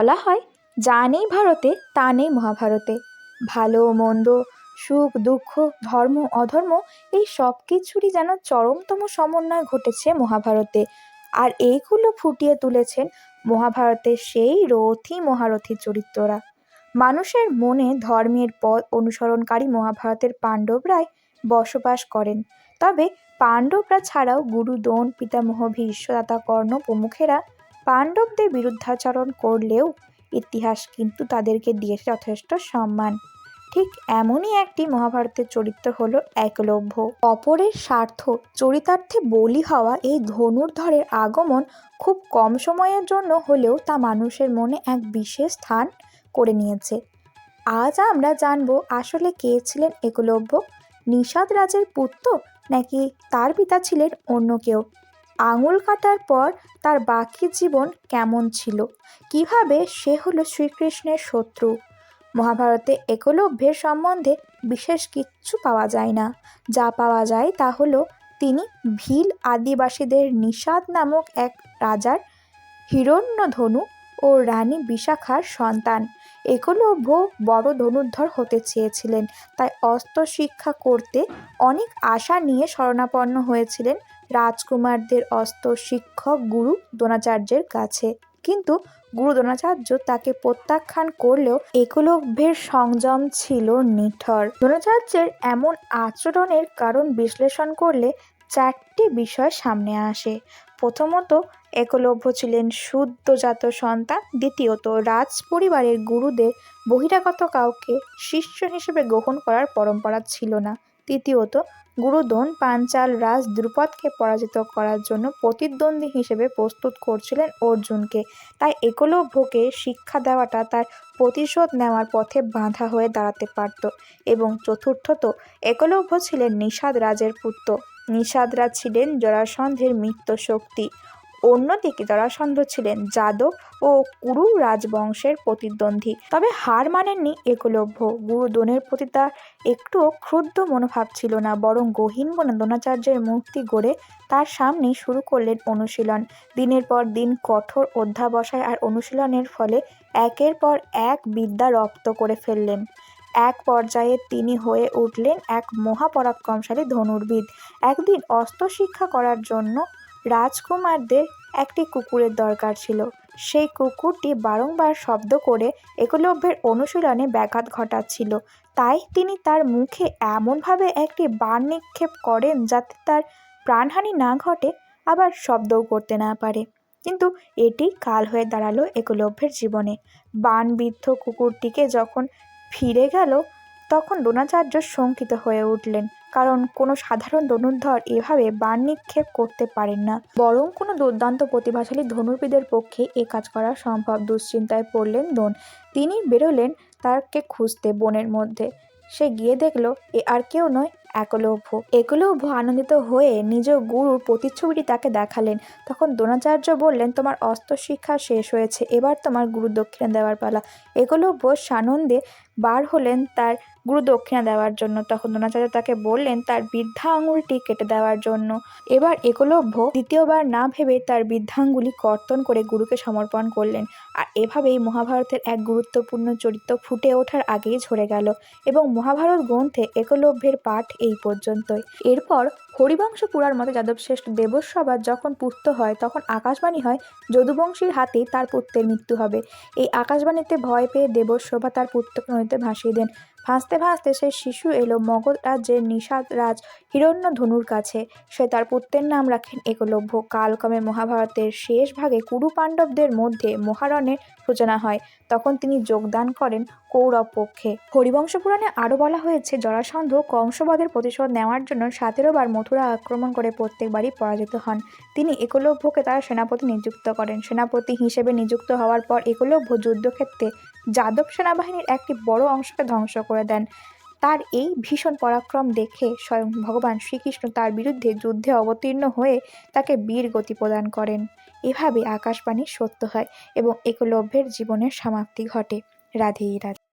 বলা হয়, যা নেই ভারতে, তা নেই মহাভারতে। ভালো, মন্দ, সুখ, দুঃখ, ধর্ম, অধর্ম, এই সব কিছুরই যেন চরমতম সমন্বয় ঘটেছে মহাভারতে। আর এইগুলো ফুটিয়ে তুলেছেন মহাভারতের সেই রথী মহারথী চরিত্ররা। মানুষের মনে ধর্মের পথ অনুসরণকারী মহাভারতের পাণ্ডবরাই বসবাস করেন। তবে পাণ্ডবরা ছাড়াও গুরু দ্রোণ পিতামহ, ভীষ্মদাতা, কর্ণ প্রমুখেরা পাণ্ডবদের বিরুদ্ধাচরণ করলেও ইতিহাস কিন্তু তাদেরকে দিয়েছে যথেষ্ট সম্মান। ঠিক এমনই একটি মহাভারতের চরিত্র হল একলভ্য অপরের স্বার্থ, চরিতার্থে বলি হওয়া এই ধনুর্ধরের আগমন খুব কম সময়ের জন্য হলেও তা মানুষের মনে এক বিশেষ স্থান করে নিয়েছে। আজ আমরা জানব আসলে কে ছিলেন একলভ্য নিষাদ রাজের পুত্র নাকি তার পিতা ছিলেন অন্য কেউ? আঙুল কাটার পর তার বাকি জীবন কেমন ছিল? কীভাবে সে হলো শ্রীকৃষ্ণের শত্রু? মহাভারতে একলভ্যের সম্বন্ধে বিশেষ কিচ্ছু পাওয়া যায় না। যা পাওয়া যায় তা হলো, তিনি ভিল আদিবাসীদের নিষাদ নামক এক রাজার হিরণ্যধনু ও রানী বিশাখার সন্তান। একলভ্য বড় ধনুর্ধর হতে চেয়েছিলেন, তাই অস্ত্র শিক্ষা করতে অনেক আশা নিয়ে শরণাপন্ন হয়েছিলেন রাজকুমারদের অস্ত্র শিক্ষক গুরু দ্রোণাচার্যের কাছে। কিন্তু গুরু দ্রোণাচার্য তাকে প্রত্যাখ্যান করলেও একলভ্যের সংযম ছিল নিঠর। দ্রোণাচার্যের এমন আচরণের কারণ বিশ্লেষণ করলে চারটি বিষয় সামনে আসে। প্রথমত, একলভ্য ছিলেন শুদ্ধজাত সন্তান। দ্বিতীয়ত রাজ পরিবারের গুরুদের বহিরাগত কাউকে শিষ্য হিসেবে গ্রহণ করার পরম্পরা ছিল না। তৃতীয়ত, গুরুদন পাঞ্চাল রাজ দ্রুপদকে পরাজিত করার জন্য প্রতিদ্বন্দ্বী হিসেবে প্রস্তুত করছিলেন অর্জুনকে। তাই একলব্যকে শিক্ষা দেওয়াটা তার প্রতিশোধ নেওয়ার পথে বাঁধা হয়ে দাঁড়াতে পারত। এবং চতুর্থত, একলব্য ছিলেন নিষাদ রাজের পুত্র। নিষাদ রাজ ছিলেন জরাসন্ধের মিত্র শক্তি অন্যদিকে জরাসন্ধ ছিলেন যাদব ও কুরু রাজবংশের প্রতিদ্বন্দ্বী। তবে হার মানেননি একলভ্য গুরু দ্রোণের প্রতি তার একটুও ক্ষুদ্র মনোভাব ছিল না, বরং গহীন বনে দ্রোণাচার্যের মূর্তি গড়ে তার সামনেই শুরু করলেন অনুশীলন। দিনের পর দিন কঠোর অধ্যাবসায় আর অনুশীলনের ফলে একের পর এক বিদ্যা রপ্ত করে ফেললেন। এক পর্যায়ে তিনি হয়ে উঠলেন এক মহাপরাক্রমশালী ধনুর্বিদ। একদিন অস্ত্র শিক্ষা করার জন্য রাজকুমারদের একটি কুকুরের দরকার ছিল। সেই কুকুরটি বারংবার শব্দ করে একলব্যের অনুশীলনে ব্যাঘাত ঘটাচ্ছিল। তাই তিনি তার মুখে এমনভাবে একটি বাণ নিক্ষেপ করেন যাতে তার প্রাণহানি না ঘটে, আবার শব্দও করতে না পারে। কিন্তু এটি কাল হয়ে দাঁড়াল একলব্যের জীবনে। বাণবিদ্ধ কুকুরটিকে যখন ফিরে গেল, তখন দ্রোণাচার্য শঙ্কিত হয়ে উঠলেন। কারণ কোনো সাধারণ ধনুর্ধর এভাবে বাণ নিক্ষেপ করতে পারেন না। বরং কোনো দুর্দান্ত প্রতিভাশালী ধনুর্বিদের পক্ষে এ কাজ করা সম্ভব। দুশ্চিন্তায় পড়লেন দোন তিনি বেরোলেন তাকে খুঁজতে বনের মধ্যে। সে গিয়ে দেখল, এ আর কেউ নয়, একলব্য। একলব্য আনন্দিত হয়ে নিজ গুরুর প্রতিচ্ছবিটি তাকে দেখালেন। তখন দ্রোণাচার্য বললেন, তোমার অস্ত্র শিক্ষা শেষ হয়েছে, এবার তোমার গুরু দক্ষিণা দেওয়ার পালা। একলব্য সানন্দে বার হলেন তার গুরু দক্ষিণা দেওয়ার জন্য। তখন দ্রোণাচার্য তাকে বললেন, তার বৃদ্ধা আঙুলটি কেটে দেওয়ার জন্য। এবার একলভ্য দ্বিতীয়বার না ভেবে তার বৃদ্ধাঙ্গুলি কর্তন করে গুরুকে সমর্পণ করলেন। আর এভাবেই মহাভারতের এক গুরুত্বপূর্ণ চরিত্র ফুটে ওঠার আগেই ঝরে গেল এবং মহাভারত গ্রন্থে একলভ্যের পাঠ এই পর্যন্তই। এরপর হরিবংশ পুরার মতে যাদব শ্রেষ্ঠ দেবসভার যখন পুত্র হয়, তখন আকাশবাণী হয়, যদুবংশীর হাতেই তার পুত্রের মৃত্যু হবে। এই আকাশবাণীতে ভয় পেয়ে দেবসভা তার পুত্রকে নদীতে ভাসিয়ে দেন। ভাসতে ভাসতে সেই শিশু এলো মগধ রাজ্যের নিষাদ রাজ হিরণ্য ধনুর কাছে। সে তার পুত্রের নাম রাখেন একলভ্য কালক্রমে মহাভারতের শেষ ভাগে কুরু পাণ্ডবদের মধ্যে মহারণের সূচনা হয়। তখন তিনি যোগদান করেন কৌরব পক্ষে। হরিবংশ পুরাণে আরও বলা হয়েছে, জরাসন্ধ কংসবধের প্রতিশোধ নেওয়ার জন্য সতেরো বার মথুরা আক্রমণ করে প্রত্যেকবারই পরাজিত হন। তিনি একলভ্যকে তার সেনাপতি নিযুক্ত করেন। সেনাপতি হিসেবে নিযুক্ত হওয়ার পর একলভ্য যুদ্ধক্ষেত্রে যাদব সেনাবাহিনীর একটি বড় অংশকে ধ্বংস করে দেন। তার এই ভীষণ পরাক্রম দেখে স্বয়ং ভগবান শ্রীকৃষ্ণ তার বিরুদ্ধে যুদ্ধে অবতীর্ণ হয়ে তাকে বীর গতি প্রদান করেন। এভাবে আকাশবাণী সত্য হয় এবং একলভ্যের জীবনের সমাপ্তি ঘটে। রাধেই রাধে।